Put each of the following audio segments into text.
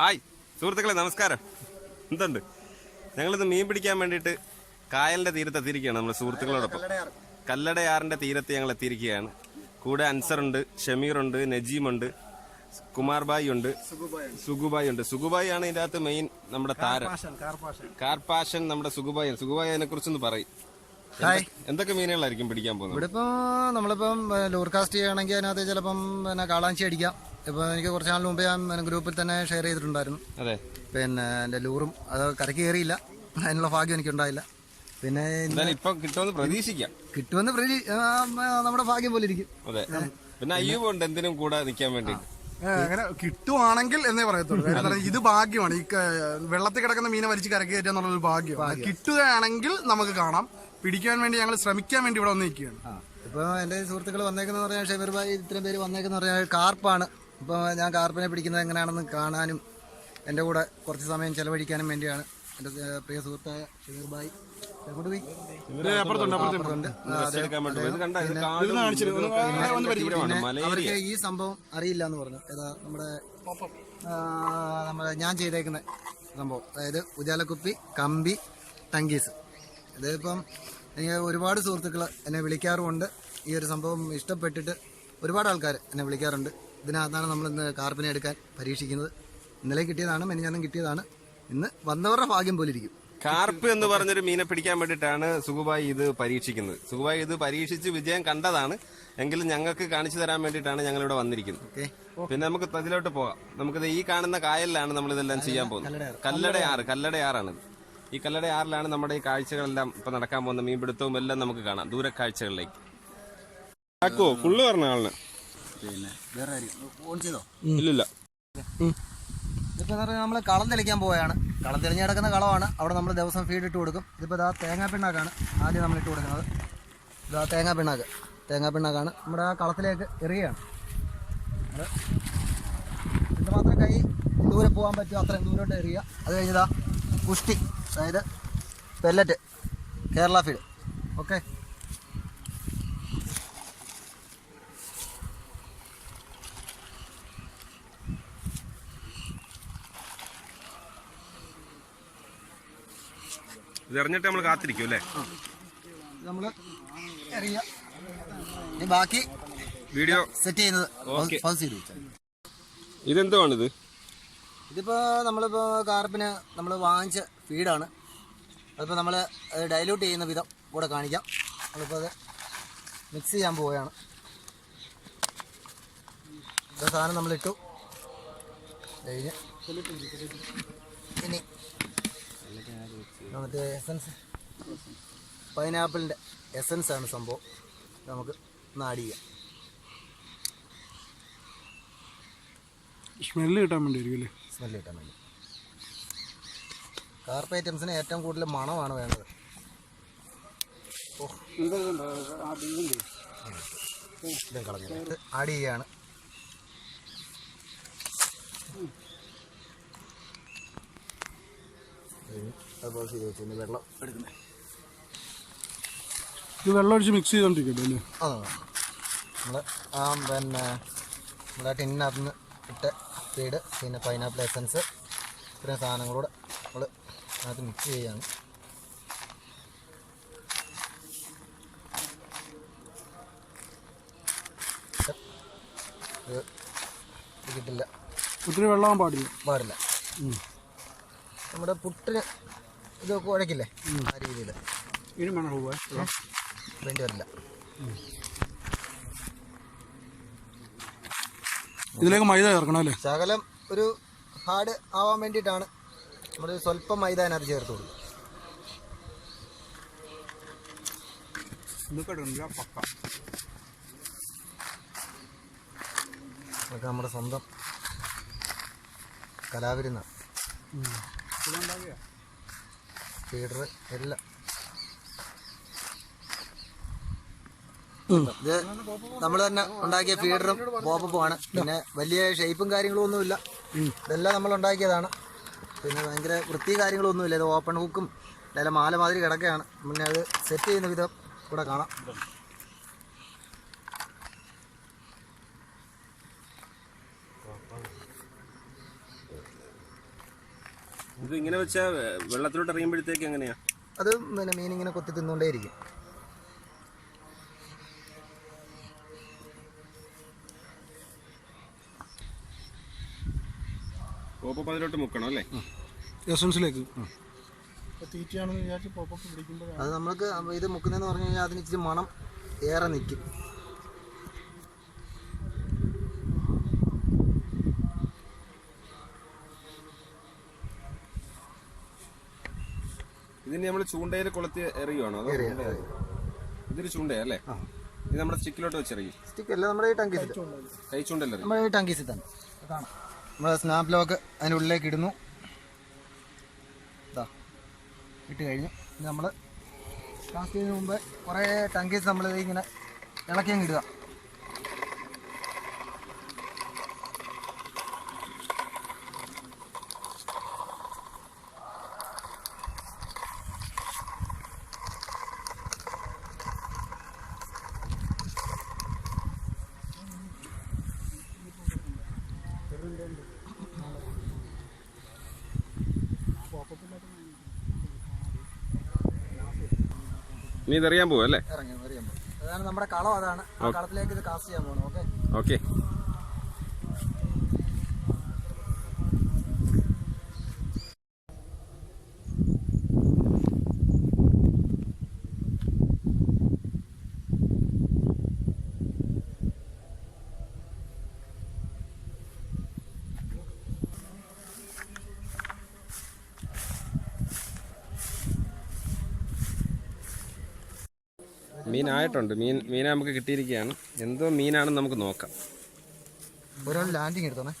Hi സുഹൃത്തുക്കളെ നമസ്കാരം. എന്തുണ്ട്? ഞങ്ങളിത് മീൻ പിടിക്കാൻ വേണ്ടിയിട്ട് കായലിന്റെ തീരത്ത് എത്തിയിരിക്കുകയാണ് നമ്മുടെ സുഹൃത്തുക്കളോടൊപ്പം. കല്ലടയാറിന്റെ തീരത്ത് ഞങ്ങൾ എത്തിയിരിക്കുകയാണ്. കൂടെ അൻസറുണ്ട് ഷമീറുണ്ട് നജീമുണ്ട് കുമാർ ബായി ഉണ്ട് സുഗുബായി ഉണ്ട്. സുഗുബായി ആണ് ഇതിന്റെ അകത്ത് മെയിൻ നമ്മുടെ താരം. കാർപാഷൻ നമ്മുടെ സുഗുബായി സുഗുബായി അതിനെ കുറിച്ചൊന്ന് പറയും. ഹായ്. എന്തൊക്കെ മീനുകളായിരിക്കും പിടിക്കാൻ പോകുന്നത്? ഇവിടെ ഇപ്പം നമ്മളിപ്പം ലൂർകാസ്റ്റ് കാസ്റ്റ് ചെയ്യുകയാണെങ്കിൽ അതിനകത്ത് ചിലപ്പം പിന്നെ കാളാഞ്ചി അടിക്കാം. ഇപ്പം എനിക്ക് കുറച്ച് നാൾ മുമ്പ് ഞാൻ ഗ്രൂപ്പിൽ തന്നെ ഷെയർ ചെയ്തിട്ടുണ്ടായിരുന്നു. അതെ. പിന്നെ എന്റെ ലൂറും അത് കറക്കി കയറിയില്ല. അതിനുള്ള ഭാഗ്യം എനിക്ക് ഉണ്ടായില്ല പിന്നെ ഇപ്പൊ കിട്ടുമെന്ന് പ്രതീക്ഷിക്കാം. കിട്ടുമെന്ന് പ്രതി നമ്മുടെ ഭാഗ്യം പോലെ ഇരിക്കും. അതെ. പിന്നെ അയ്യോ ഉണ്ട് എന്തിനും കൂടെ നിൽക്കാൻ വേണ്ടി അങ്ങനെ കിട്ടുവാണെങ്കിൽ എന്നേ പറയത്തുള്ളൂ. ഇത് ഭാഗ്യമാണ്. ഈ വെള്ളത്തിൽ കിടക്കുന്ന മീനെ വലിച്ച് കരക്ക് കയറ്റുക എന്നുള്ളൊരു ഭാഗ്യമാണ്. കിട്ടുകയാണെങ്കിൽ നമുക്ക് കാണാം. പിടിക്കാൻ വേണ്ടി ഞങ്ങൾ ശ്രമിക്കാൻ വേണ്ടി ഇവിടെ വന്നിരിക്കുകയാണ്. എന്റെ ഇപ്പോൾ എന്റെ സുഹൃത്തുക്കൾ വന്നേക്കുന്ന പറഞ്ഞാൽ ഷെബീർ ഭായി ഇത്രയും പേര് വന്നേക്കുന്ന പറഞ്ഞാൽ കാർപ്പാണ്. ഇപ്പോൾ ഞാൻ കാർപ്പിനെ പിടിക്കുന്നത് എങ്ങനെയാണെന്ന് കാണാനും എന്റെ കൂടെ കുറച്ച് സമയം ചെലവഴിക്കാനും വേണ്ടിയാണ്. എന്റെ പ്രിയ സുഹൃത്തായ മലേരിയ അവർക്ക് ഈ സംഭവം അറിയില്ല എന്ന് പറഞ്ഞു. ഏതാ നമ്മുടെ നമ്മുടെ ഞാൻ ചെയ്തേക്കുന്ന സംഭവം. അതായത് ഉജാലക്കുപ്പി കമ്പി ടങ്കീസ്. ഇതിപ്പം എനിക്ക് ഒരുപാട് സുഹൃത്തുക്കൾ എന്നെ വിളിക്കാറുമുണ്ട്. ഈ ഒരു സംഭവം ഇഷ്ടപ്പെട്ടിട്ട് ഒരുപാട് ആൾക്കാർ എന്നെ വിളിക്കാറുണ്ട്. ഇതിനകത്താണ് നമ്മൾ ഇന്ന് കാർപ്പിനെ എടുക്കാൻ പരീക്ഷിക്കുന്നത്. ഇന്നലെ കിട്ടിയതാണ് മെനിഞ്ഞാന്നും കിട്ടിയതാണ്. ഇന്ന് വന്നവരുടെ ഭാഗ്യം പോലെ ഇരിക്കും. കാർപ്പ് എന്ന് പറഞ്ഞൊരു മീനെ പിടിക്കാൻ വേണ്ടിയിട്ടാണ് സുഖുബായി ഇത് പരീക്ഷിക്കുന്നത്. സുഖുബായി ഇത് പരീക്ഷിച്ച് വിജയം കണ്ടതാണ്. എങ്കിലും ഞങ്ങൾക്ക് കാണിച്ചു തരാൻ വേണ്ടിയിട്ടാണ് ഞങ്ങൾ ഇവിടെ വന്നിരിക്കുന്നത്. ഓക്കെ. പിന്നെ നമുക്ക് അതിലോട്ട് പോകാം. നമുക്കിത് ഈ കാണുന്ന കായലിലാണ് നമ്മൾ ഇതെല്ലാം ചെയ്യാൻ പോകുന്നത്. കല്ലടയാറ്. കല്ലടയാറാണ് ഇത്. ഈ കല്ലടയാറിലാണ് നമ്മുടെ ഈ കാഴ്ചകളെല്ലാം ഇപ്പൊ നടക്കാൻ പോകുന്ന മീൻപിടുത്തവും എല്ലാം നമുക്ക് കാണാം. ദൂരക്കാഴ്ചകളിലേക്ക്. ആക്കുവോ ഫുള്ള് പറഞ്ഞ ആളിന്. പിന്നെ വേറെ ഓൺ ചെയ്തോ? ഇല്ലില്ല. ഇതിപ്പോൾ എന്ന് പറഞ്ഞാൽ നമ്മൾ കളം തെളിക്കാൻ പോവുകയാണ്. കളം തെളിഞ്ഞ് കിടക്കുന്ന കളമാണ്. അവിടെ നമ്മൾ ദിവസം ഫീഡ് ഇട്ട് കൊടുക്കും. ഇതിപ്പോൾ ഇതാ തേങ്ങാ പിണ്ണാക്കാണ് ആദ്യം നമ്മൾ ഇട്ട് കൊടുക്കുന്നത്. ഇതാ തേങ്ങാ പിണ്ണാക്ക്. തേങ്ങാ പിണ്ണാക്കാണ്. നമ്മുടെ ആ കളത്തിലേക്ക് എറിയുകയാണ്. അത് എന്തുമാത്രം കൈ ദൂരെ പോകാൻ പറ്റുമോ? അത്രയും ദൂരോട്ട് എറിയുക. അത് കഴിഞ്ഞതാ പുഷ്ടി അതായത് പെല്ലറ്റ് കേരള ഫീഡ് ഓക്കെ ഇത് എറിഞ്ഞിട്ട് നമ്മൾ കാത്തിരിക്കും അല്ലേ? നമ്മൾ ബാക്കി വീഡിയോ സെറ്റ് ചെയ്യുന്നത് ഇതെന്തുവാണിത്? ഇതിപ്പോ നമ്മളിപ്പോ കാർപ്പിന് നമ്മൾ വാങ്ങിച്ച ഫീഡാണ് അതിപ്പോ നമ്മൾ ഡൈലൂട്ട് ചെയ്യുന്ന വിധം കൂടെ കാണിക്കാം. നമ്മളിപ്പോൾ അത് മിക്സ് ചെയ്യാൻ പോവുകയാണ്. ഇത് സാധനം നമ്മളിട്ടു. കഴിഞ്ഞ് ഇനി മറ്റേ എസൻസ് പൈനാപ്പിളിന്റെ എസൻസ് ആണ് സംഭവം നമുക്ക് നാടി സ്മെൽ ചെയ്യാം സ്മെല്ല് കിട്ടാൻ വേണ്ടി സ്മെല്ല് കിട്ടാൻ വേണ്ടി കാർപ്പ് ഐറ്റംസിന് ഏറ്റവും കൂടുതൽ മണമാണ് വേണ്ടത് ഓ ഇത് കളഞ്ഞിട്ട് ആഡ് ചെയ്യാണ് അതുപോലെ ചെയ്ത് വെള്ളം എടുക്കുന്നത് ഇത് വെള്ളം ഒഴിച്ച് മിക്സ് ചെയ്തോണ്ടിരിക്കട്ടെ ആ നമ്മൾ ആ പിന്നെ നമ്മുടെ ടിന്നകത്ത് നിന്ന് ഇട്ട ഫീഡ് പിന്നെ പൈനാപ്പിൾ എസൻസ് ഇത്രയും സാധനങ്ങളൂടെ നമ്മൾ അതിനകത്ത് മിക്സ് ചെയ്യാണ്. കിട്ടില്ല. ഒത്തിരി വെള്ളമാകാൻ പാടില്ല. പാടില്ല. നമ്മുടെ പുട്ടിന് ഇതൊക്കെ ഉഴക്കില്ലേ ആ രീതിയിൽ ഇനി വേണം വേണ്ടി വരില്ല. ഇതിലേക്ക് മൈദ ചേർക്കണം അല്ലേ? ശകലം ഒരു ഹാർഡ് ആവാൻ വേണ്ടിയിട്ടാണ് നമ്മൾ സ്വല്പം മൈദ അതിനകത്ത് ചേർത്ത് കൊടുക്കും നമ്മുടെ സ്വന്തം കലാവിരുന്ന ഫീഡർ എല്ലാം. ഇത് നമ്മൾ തന്നെ ഉണ്ടാക്കിയ ഫീഡറും പോപ്പപ്പുമാണ് പിന്നെ വലിയ ഷേപ്പും കാര്യങ്ങളും ഒന്നുമില്ല ഇതെല്ലാം നമ്മൾ ഉണ്ടാക്കിയതാണ്. പിന്നെ ഭയങ്കര വൃത്തി കാര്യങ്ങളൊന്നുമില്ല. ഇത് ഓപ്പൺ ഹുക്കും അതായത് മാല മാതിരി കിടക്കുകയാണ് പിന്നെ അത് സെറ്റ് ചെയ്യുന്ന വിധം കൂടെ കാണാം. ഇത് ഇങ്ങനെ വെച്ചാൽ വെള്ളത്തിലോട്ട് ഇറങ്ങുമ്പോഴത്തേക്ക് എങ്ങനെയാ? അത് പിന്നെ മീൻ ഇങ്ങനെ കൊത്തി തിന്നുകൊണ്ടേയിരിക്കും അതിലോട്ട് മുക്കണം അല്ലേ? എസൻസിലേക്ക് തീറ്റയാണെന്ന് വിചാരിച്ച് പോപ്പപ്പ് പിടിക്കുമ്പോൾ അത് നമ്മൾക്ക് ഇത് മുക്കുന്നതെന്ന് പറഞ്ഞു കഴിഞ്ഞാൽ അതിന് ഇച്ചിരി മണം ഏറെ നിൽക്കും ഇതിന് നമ്മൾ ചൂണ്ടയിൽ കൊളുത്തി എറിയുവാണോ? അതോ ഇതൊരു ചൂണ്ടയല്ലേ ഇത് നമ്മുടെ സ്റ്റിക്കിലോട്ട് വെച്ചെറിയും. സ്റ്റിക്ക് അല്ല നമ്മുടെ ഈ ടങ്കീസിൽ കൈ ചൂണ്ടല്ലേ നമ്മുടെ ഈ ടങ്കീസിൽ തന്നെ നമ്മുടെ സ്നാപ്പ് ലോക്ക് അതിന്റെ ഉള്ളിലേക്ക് ഇടുന്നു. ഇതാ. ഇട്ട് കഴിഞ്ഞു. നമ്മൾ കാസ്റ്റ് ചെയ്യുന്നതിന് മുമ്പ് കുറേ ടങ്കീസ് നമ്മൾ ഇങ്ങനെ ഇളക്കി അങ്ങ് ഇടുക. നീ ഇതെറിയാൻ പോവും. അല്ലേ അതാണ് നമ്മുടെ കളം അതാണ്. ആ കളത്തിലേക്ക് ഇത് കാസ്റ്റ് ചെയ്യാൻ പോകണം ഓക്കെ ഓക്കെ മീനായിട്ടുണ്ട്. മീൻ മീനെ നമുക്ക് കിട്ടിയിരിക്കുകയാണ് എന്തോ മീനാണെന്ന് നമുക്ക് നോക്കാം. ഒരാൾ ലാൻഡിങ് എടുത്തോണേ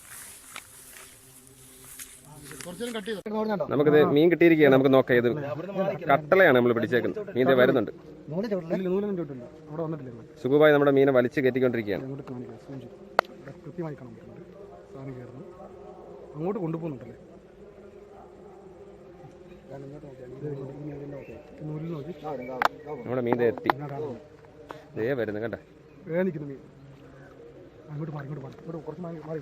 നമുക്കിത് മീൻ കിട്ടിയിരിക്കുകയാണ്. നമുക്ക് നോക്കാം ഇത്. കട്ടളയാണ് നമ്മൾ പിടിച്ചേക്കുന്നത്. മീൻ ദേ വരുന്നുണ്ട് നൂൽ ചോട്ടില്ലേ നൂലൊന്നും ചോട്ടില്ല അവിടെ വന്നിട്ടില്ല. സുഖമായി നമ്മുടെ മീനെ വലിച്ചു കയറ്റിക്കൊണ്ടിരിക്കുകയാണ്. അങ്ങോട്ട് കാണിക്കാം സൂം ചെയ്തു കൃത്യമായി കാണാൻ പറ്റുന്നുണ്ട് സാധനം കയറുന്നു അങ്ങോട്ട് കൊണ്ടുപോകുന്നുണ്ടല്ലേ നൂലിൽ നോക്കി നമ്മുടെ മീൻ എത്തി. ദേ വരുന്നു കണ്ട? നിൽക്കുന്നു മീൻ. അങ്ങോട്ട് മാറി ഇങ്ങോട്ട് മാറി. മാറി മാറി.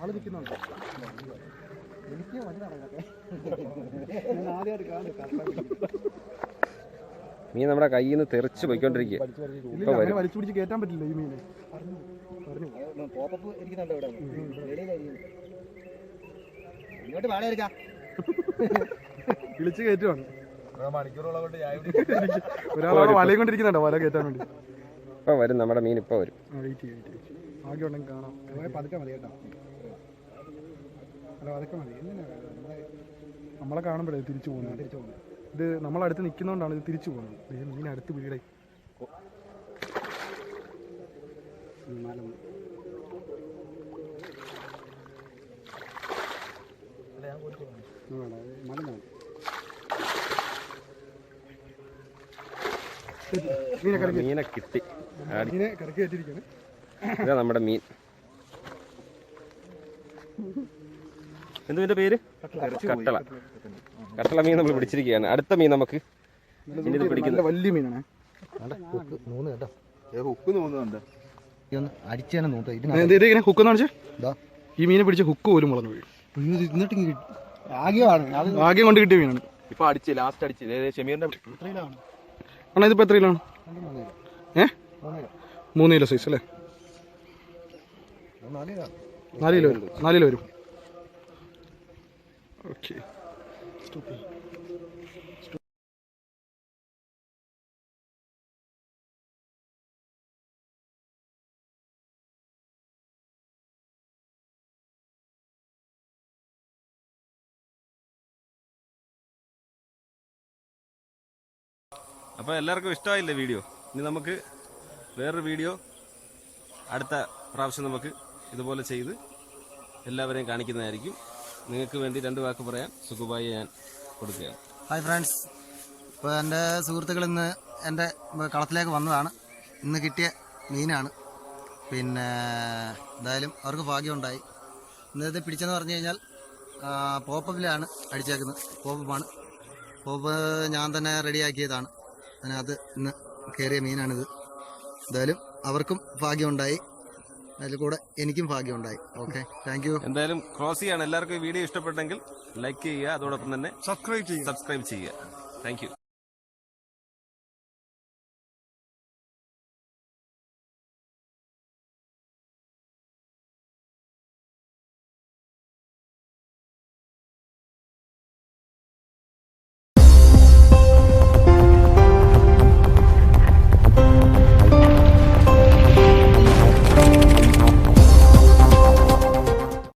മതി എനിക്ക് കാണുന്നു മീൻ നമ്മുടെ കയ്യിൽ നിന്ന് തെറിച്ച് പോയിക്കൊണ്ടിരിക്കുക വലിച്ചു പിടിച്ച് കയറ്റാൻ പറ്റില്ല ഈ. ഇങ്ങോട്ട് വാടക എടുക്കാം വിളിച്ച് കയറ്റുവാണ് ഒരാളവിടെ വലയും കൊണ്ടിരിക്കുന്നുണ്ടോ വല കയറ്റാൻ വേണ്ടി. ഇപ്പൊ വരും നമ്മുടെ മീൻ ഇപ്പൊ വരും. വെയിറ്റ് ചെയ്യും വെയിറ്റ് ആകെ ഉണ്ടെങ്കിൽ കാണാം. പതുക്കെ മതി കേട്ടോ. അല്ല പതുക്കെ മതി. നമ്മളെ കാണുമ്പോഴേ തിരിച്ചു പോകുന്നു തിരിച്ചു പോകുന്നത്. ഇത് നമ്മളടുത്ത് നിൽക്കുന്നതുകൊണ്ടാണ് ഇത് തിരിച്ചു പോകുന്നത്. മീൻ അടുത്ത് വീടേ മീനെ കിട്ടി. മീനെ ഇതാ നമ്മുടെ മീൻ. എന്തുവിന്റെ പേര്? കട്ടള. കട്ടള മീൻ നമ്മൾ പിടിച്ചിരിക്കുകയാണ്. അടുത്ത മീൻ നമുക്ക് പിടിക്കുന്നത്. വലിയ മീനാണ്. ഹുക്ക് മൂന്ന് കേട്ടോ. ഹുക്ക് ഈ അടിച്ചു തന്നെ നോക്കാം ഹുക്ക് എന്ന് മീനെ പിടിച്ച ഹുക്ക് പോലും വളർന്നു വീഴും ഇന്നിട്ട് ആകെയാണ് കൊണ്ട് കിട്ടിയ മീനാണ്. ഇപ്പൊ അടിച്ച് ലാസ്റ്റ് അടിച്ച്. ഷമീറിന്റെ അണ്ണാ ഇതിപ്പോ എത്ര കിലോണ് ഏ? മൂന്ന് കിലോ. സൈസ് അല്ലേ? നാല് കിലോ വരും. നാല് കിലോ വരും. ഓക്കെ. അപ്പോൾ എല്ലാവർക്കും ഇഷ്ടമായില്ലേ വീഡിയോ? ഇനി നമുക്ക് വേറൊരു വീഡിയോ അടുത്ത പ്രാവശ്യം നമുക്ക് ഇതുപോലെ ചെയ്ത് എല്ലാവരെയും കാണിക്കുന്നതായിരിക്കും. നിങ്ങൾക്ക് വേണ്ടി രണ്ട് വാക്ക് പറയാൻ സുഖമായി ഞാൻ കൊടുക്കുകയാണ്. ഹായ് ഫ്രണ്ട്സ് ഇപ്പോൾ എന്റെ സുഹൃത്തുക്കൾ ഇന്ന് എന്റെ കളത്തിലേക്ക് വന്നതാണ്. ഇന്ന് കിട്ടിയ മീനാണ്. പിന്നെ എന്തായാലും അവർക്ക് ഭാഗ്യമുണ്ടായി. ഇന്നത്തെ പിടിച്ചെന്ന് പറഞ്ഞു കഴിഞ്ഞാൽ പോപ്പപ്പിലാണ് അടിച്ചേക്കുന്നത്. പോപ്പപ്പാണ് പോപ്പ് ഞാൻ തന്നെ റെഡിയാക്കിയതാണ്. അതിനകത്ത് ഇന്ന് കയറിയ മീനാണിത്. എന്തായാലും അവർക്കും ഭാഗ്യമുണ്ടായി. അതിൽ കൂടെ എനിക്കും ഭാഗ്യമുണ്ടായി. ഓക്കെ താങ്ക് യു എന്തായാലും ക്രോസ് ചെയ്യാണ് എല്ലാവർക്കും ഈ വീഡിയോ ഇഷ്ടപ്പെട്ടെങ്കിൽ ലൈക്ക് ചെയ്യുക അതോടൊപ്പം തന്നെ സബ്സ്ക്രൈബ് ചെയ്യുക. സബ്സ്ക്രൈബ് ചെയ്യുക. Thank you